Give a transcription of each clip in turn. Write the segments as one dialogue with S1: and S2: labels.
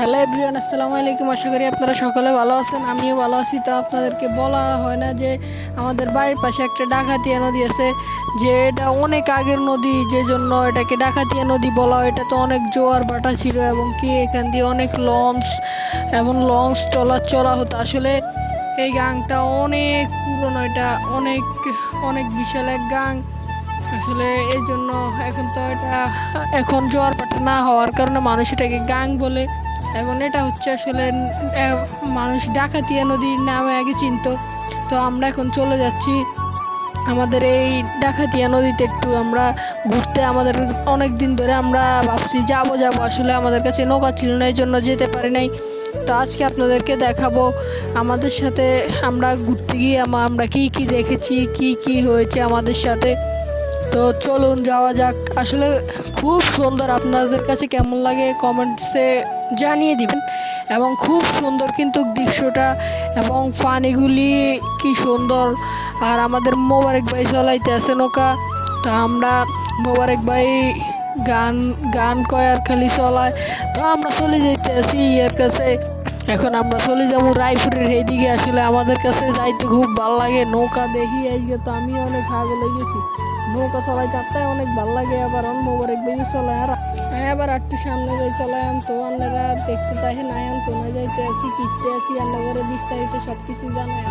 S1: Hello everyone, আসসালামু আলাইকুম। আশা করি আপনারা সকলে ভালো আছেন, আমিও ভালো আছি। তো আপনাদেরকে বলা হয় না যে আমাদের বাড়ির পাশে একটা ডাকাতিয়া নদী আছে, যে এটা অনেক আগের নদী, যে জন্য এটাকে ডাকাতিয়া নদী বলা হয়। এটা তো অনেক জোয়ার ভাটা ছিল এবং কি এখান দিয়ে অনেক লঞ্চ এবং লঞ্চ চলাচলা হতো। আসলে এই গাংটা অনেক পুরনো, এটা অনেক অনেক বিশাল এক গাং। আসলে এই জন্য এখন তো এটা, এখন জোয়ার পাটা না হওয়ার কারণে মানুষ এটাকে গাং বলে এবং এটা হচ্ছে আসলে মানুষ ডাকাতিয়া নদীর নামে আগে চিনত। তো আমরা এখন চলে যাচ্ছি আমাদের এই ডাকাতিয়া নদীতে একটু আমরা ঘুরতে। আমাদের অনেক দিন ধরে আমরা ভাবছি যাব যাব। আসলে আমাদের কাছে নৌকা ছিল না এই জন্য যেতে পারি নাই। তো আজকে আপনাদেরকে দেখাবো আমাদের সাথে আমরা ঘুরতে গিয়ে আমা- আমরা কি কি দেখেছি, কি কি হয়েছে আমাদের সাথে। তো চলুন যাওয়া যাক। আসলে খুব সুন্দর। আপনাদের কাছে কেমন লাগে কমেন্টসে জানিয়ে দিবেন। এবং খুব সুন্দর কিন্তু দৃশ্যটা এবং পানিগুলি কি সুন্দর। আর আমাদের মোবারক ভাই চলাইতে আছে নৌকা। তো আমরা মোবারক ভাই গান গান কয় আর খালি চলায়। তো আমরা চলে যেতে আছি ইয়ের কাছে। এখন আমরা চলে যাব রায়পুরের এইদিকে আসলে আমাদের কাছে যাইতে খুব ভালো লাগে। নৌকা দেখি আজকে তো আমি অনেক হয়ে গেছি। নৌকা চলাইতে আপনার অনেক ভালো লাগে, আবার অন মোবারক বেশি চলায় আর আমি আবার একটু সামনে যাই চলাম তো। আপনারা দেখতে তাহে আমি কোনায় যাইতে আছি, কিনতে আছি রান্নাঘরে বিস্তারিত সব কিছু জানাই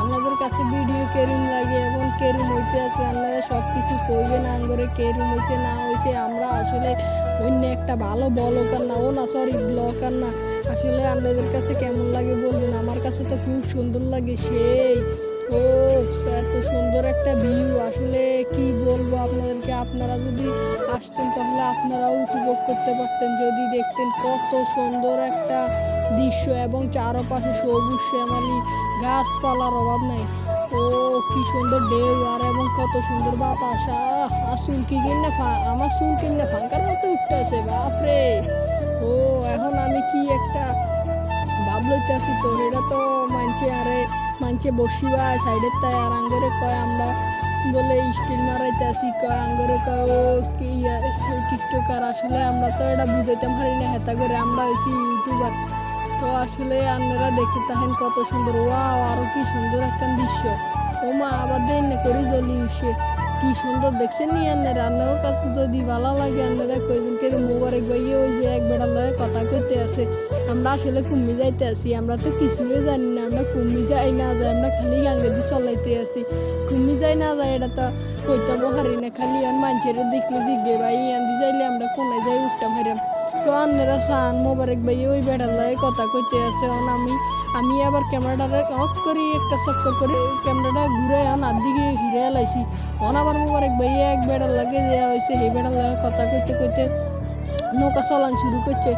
S1: আপনাদের কাছে ভিডিও কেরুম লাগে এবং কেরুম হইতে আছে? আপনারা সব কিছু কইবেন, আঙ্গরে কেরুম হইছে, না হইছে, আমরা আসলে অন্য একটা ভালো বলকার না, ও না সরি ব্লকার না। আসলে আপনাদের কাছে কেমন লাগে বলবেন? আমার কাছে তো খুব সুন্দর লাগে সেই। ও এত সুন্দর একটা ভিউ আসলে কি বলব আপনাদেরকে? আপনারা যদি আসতেন তাহলে আপনারাও উপভোগ করতে পারতেন। যদি দেখতেন কত সুন্দর একটা দৃশ্য এবং চারপাশে সবুজ শ্যামালি গাছপালার অভাব নাই। ও কি সুন্দর ঢেউ আর এবং কত সুন্দর বাতাস। আহ, আর চুল কি কিনে আমার চুল কিনে ফাঁকার মতো উঠতে আছে বাপরে। ও, এখন আমি কি একটা ভাব লইতেছি তো এটা তো মানছে আরে, মানছে বসিবা সাইডের তাই আর আঙ্গরে কয় আমরা বলে স্টিল মারাইতে আসি কয় আঙ্গরে কয়, ও কি টিকটকার, আসলে আমরা তো এটা বুঝাইতে পারি না, হেতা করে আমরা হয়েছি ইউটিউবার। তো আসলে আপনারা দেখতে থাকেন কত সুন্দর, ওয়াও, আরও কি সুন্দর একটা দৃশ্য। ও মা, আবার দেন না করি জলি উঠছে কি সুন্দর দেখছেন নি আন্নার রান্নার কাছে যদি ভালো লাগে আন্নারা কইবেন কে মোবারক ভাইয়ে ওই যে এক লগে কথা কইতে আছে আমরা আসলে কুম্মি যাইতে আছি আমরা তো কিছুই জানি না, আমরা কুম্মি যাই না যাই, আমরা খালি গাঙ্গে দিয়ে চলাইতে আছি কুম্মি যাই না যাই, এটা তো কইতাম হারি না, খালি আর মানুষের দেখলে জিজ্ঞে ভাই ইয়ান যাইলে আমরা কোনে যাই, উঠতাম হারাম তো আন্নারা সান মোবারক ভাইয়ে ওই বেড়ার লগে কথা কইতে আছে অন আমি আমি আবার ক্যামেরাটা অফ করি, একটা চক্কর করে ক্যামেরাটা ঘুরে আন, আর দিকে হিরে লাইছি। অন আবার মোবারক ভাইয়ে এক বেড়ার লাগে দেওয়া হয়েছে সেই বেড়ার কথা কইতে কইতে নৌকা চলান শুরু করছে।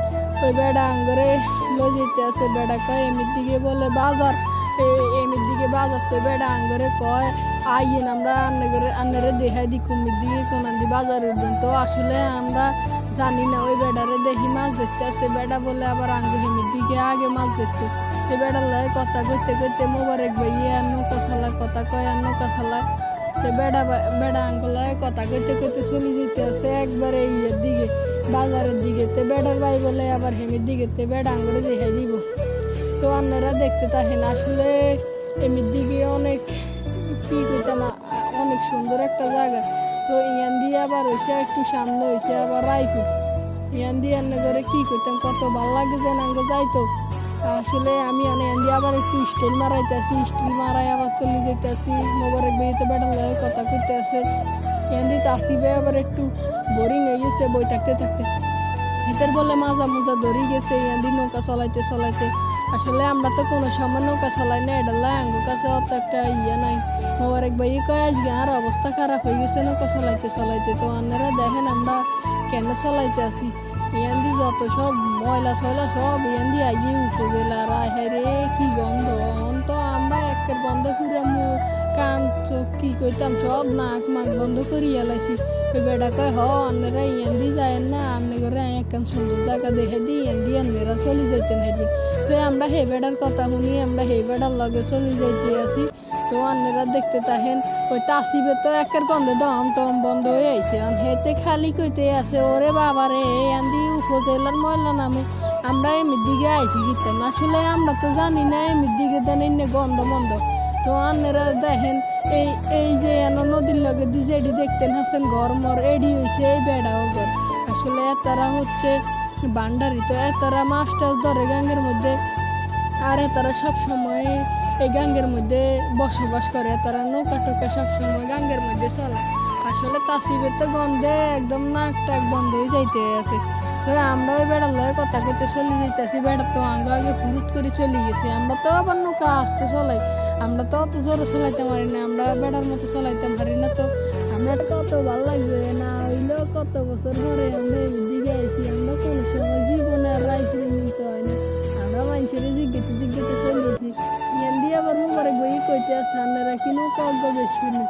S1: ওই বেড়া আঙ্গরে লই যেতে আছে বেড়া কয়, এমির দিকে বলে বাজার। এমির দিকে বাজার তো বেড়া আঙ্গরে কয়, আইয়েন আমরা আন্নাগরে আন্নারে দেখাই দি কুমির দিকে কোনান দি বাজার উঠবেন তো আসলে আমরা জানি না ওই বেড়ারে দেখি মাছ দেখতে আসছে বেড়া বলে আবার আঙ্গ হেমির দিকে আগে মাছ দেখতো তো বেড়ার লাগে কথা কইতে কইতে মোবারক ভাইয়ে আর নৌকা চালায় কথা কয় আর নৌকা চালায় তো বেড়া বা- বেড়া আঙ্গলায় কথা কইতে কইতে চলে যেতে আছে একবারে ইয়ের দিকে বাজারের দিকে তো বেড়ার ভাই বলে আবার হেমির দিকে তো বেড়া আঙ্গুরে দেখাই দিব তো আপনারা দেখতে থাকেন আসলে এমির দিকে অনেক কি কইতাম আ- অনেক সুন্দর একটা জায়গা তো ইয়ান দিয়ে আবার হয়েছে একটু সামনে হয়েছে আবার রায়পুর। ইয়ান দিয়ে এনে করে কি করতাম কত ভালো লাগে যে নাঙ্গ যাইতো। আসলে আমি এনে ইয়ান দিয়ে আবার একটু স্টিল মারাইতেছি, স্টিল মারাই আবার চলে যেতেছি মোবারক বেরিতে বেড়ার লাগে কথা কইতে আছে ইয়ান দিয়ে আসিবে আবার একটু বোরিং হয়ে গেছে, বই থাকতে থাকতে। এদের বলে মাজা মুজা ধরি গেছে, ইয়ান দিয়ে নৌকা চলাইতে চলাইতে। আসলে আমরা তো কোনো সময় নৌকা চালাই না, এটা লাই কাছে অত একটা ইয়ে নাই। মোবারক ভাই কয়, আজকে আর অবস্থা খারাপ হয়ে গেছে নৌকা চালাইতে চালাইতে। তো আপনারা দেখেন আমরা কেন চালাইতে আসি? ইয়ান দি যত সব ময়লা সয়লা সব ইয়ান দি আইয়ে উপজেলা রায় হায় রে, কি গন্ধ। অন তো আমরা একের গন্ধ মু কান চোখ কি কইতাম? সব নাক মাক বন্ধ করি এলাইছি। ওই বেটা কয়, হ আপনারা ইয়ান দি যায় না আপনি করে একখান সুন্দর জায়গা দেখে দিই ইয়ান দি আপনারা চলে যাইতেন হেঁটে। তো আমরা হে বেড়ার কথা শুনি, আমরা হে বেড়ার লগে চলে যাইতে আছি। তো আপনারা দেখতে তাহেন, ওই তাসিবে তো একের গন্ধে দম টম বন্ধ হয়ে আইছে। হেতে খালি কইতে আছে, ওরে বাবা রে আন্দি উপজেলার ময়লা নামে। আমরা এমনি দিকে আইছি গিতাম আসলে আমরা তো জানি না, এমনি দিকে দেন গন্ধ মন্দ তো আনেরা দেখেন এই এই যে এন নদীর লগে যেডি দেখতেন হাসেন ঘর মর এডি হইছে এই বেড়াও ঘর আসলে তারা হচ্ছে বান্ডারি, তো তারা মাছ টাছ ধরে গাঙ্গের মধ্যে, আর তারা সব সময় এই গাঙ্গের মধ্যে বসবাস করে তারা নৌকা টোকা সব সময় গাঙ্গের মধ্যে চলে। আসলে তাসিবের তো গন্ধে একদম নাক টাক বন্ধ হয়ে যাইতে আছে। তো আমরা ওই বেড়ার লয় কথা কইতে চলে যাইতেছি। বেড়ার তো আগে আগে ফুরুত করে চলে গেছি। আমরা তো আবার নৌকা আসতে চলাই। আমরা তো অত জোরে চলাইতে পারি না। আমরা বেড়ার মতো চলাইতে পারি না তো। আমরা কত ভালো লাগবে না হইলেও কত বছর পরে আমরা দিকে আইছি। আমরা কোনো সময় জীবনে আর লাইফ নিতে হয় না। আমরা মানুষের জিজ্ঞেতে জিজ্ঞেতে চলেছি ইয়ান দিয়ে আবার মুবারে গই কইতে আপনারা কি নৌকা অজ্ঞ বেশি নি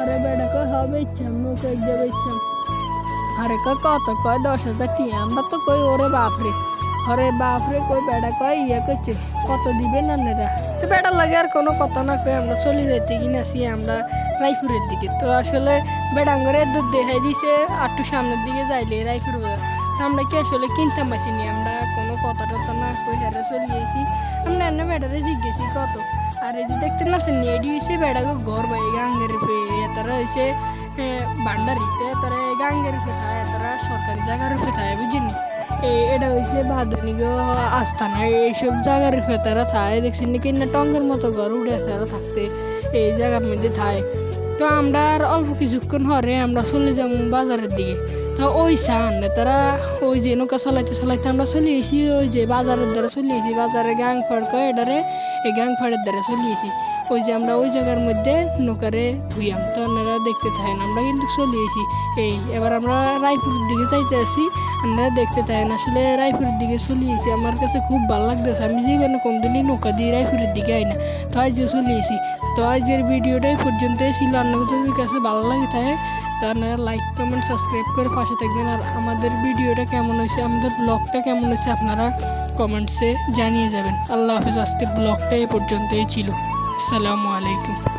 S1: আরে বেড়া কয়, হবে ইচ্ছাম নৌকা অজ্ঞ ইচ্ছাম আরে কয় কত কয়? দশ হাজার টিয়া আমরা তো কই, ওরে বাপরে। আরে বাপরে, কই বেড়া কয়, ইয়া করছে। কত দিবেন আপনারা তো বেড়া লাগে আর কোনো কথা না কই, আমরা চলে যাইতে কিনাছি আমরা রায়পুরের দিকে। তো আসলে বেড়াঙ্গরে দুধ দেখাই দিছে আটটু সামনের দিকে যাইলে রায়পুর। আমরা কি আসলে কিনতাম পাইছিনি আমরা কোনো কথা টথা না কই হেরে চলে গেছি। আমরা এনে বেড়ারে জিজ্ঞেসি, কত? আর, এই যে দেখতে না আসেন এডি হয়েছে বেড়াকে ঘর বাই গাঙ্গের তারা হয়েছে ভান্ডারিতে তারা গাঙ্গের রূপে থাকে, তারা সরকারি জায়গার রূপে থাকে বুঝিনি এটা হচ্ছে ভাদনিক আস্থানা এইসব জায়গার রূপে তারা থাকে দেখছি নাকি না টঙ্গের মতো ঘর উঠে তারা থাকতে এই জায়গার মধ্যে থাকে। তো আমরা আর অল্প কিছুক্ষণ হরে আমরা চলে যাব বাজারের দিকে। তো ওই সান তারা ওই যে নৌকা চালাইতে চালাইতে আমরা চলে এসি ওই যে বাজারের দ্বারা চলে এসি বাজারে গাং ফাড় করে এই গাং ফাড়ের দ্বারা চলে এসি ওই যে আমরা ওই জায়গার মধ্যে নৌকারে ধুইয়াম, তো আপনারা দেখতে থাকেন, আমরা কিন্তু চলে এসি এই, এবার আমরা রায়পুরের দিকে যাইতে আসি, আপনারা দেখতে থাকেন, আসলে রায়পুরের দিকে চলে এসি আমার কাছে খুব ভালো লাগতেছে, আমি যে জীবনে কোনদিনই নৌকা দিয়ে রায়পুরের দিকে আই না, তো আজ যে চলে এসি তো আজকের ভিডিওটাই পর্যন্ত ছিল, আপনাদের কাছে ভালো লাগে থাকে তো আপনারা লাইক কমেন্ট সাবস্ক্রাইব করে পাশে থাকবেন। আর আমাদের ভিডিওটা কেমন হয়েছে, আমাদের ব্লগটা কেমন হয়েছে আপনারা কমেন্টসে জানিয়ে যাবেন। আল্লাহ হাফিজ, আজকের ব্লগটা এ পর্যন্তই ছিল। আসসালামু আলাইকুম।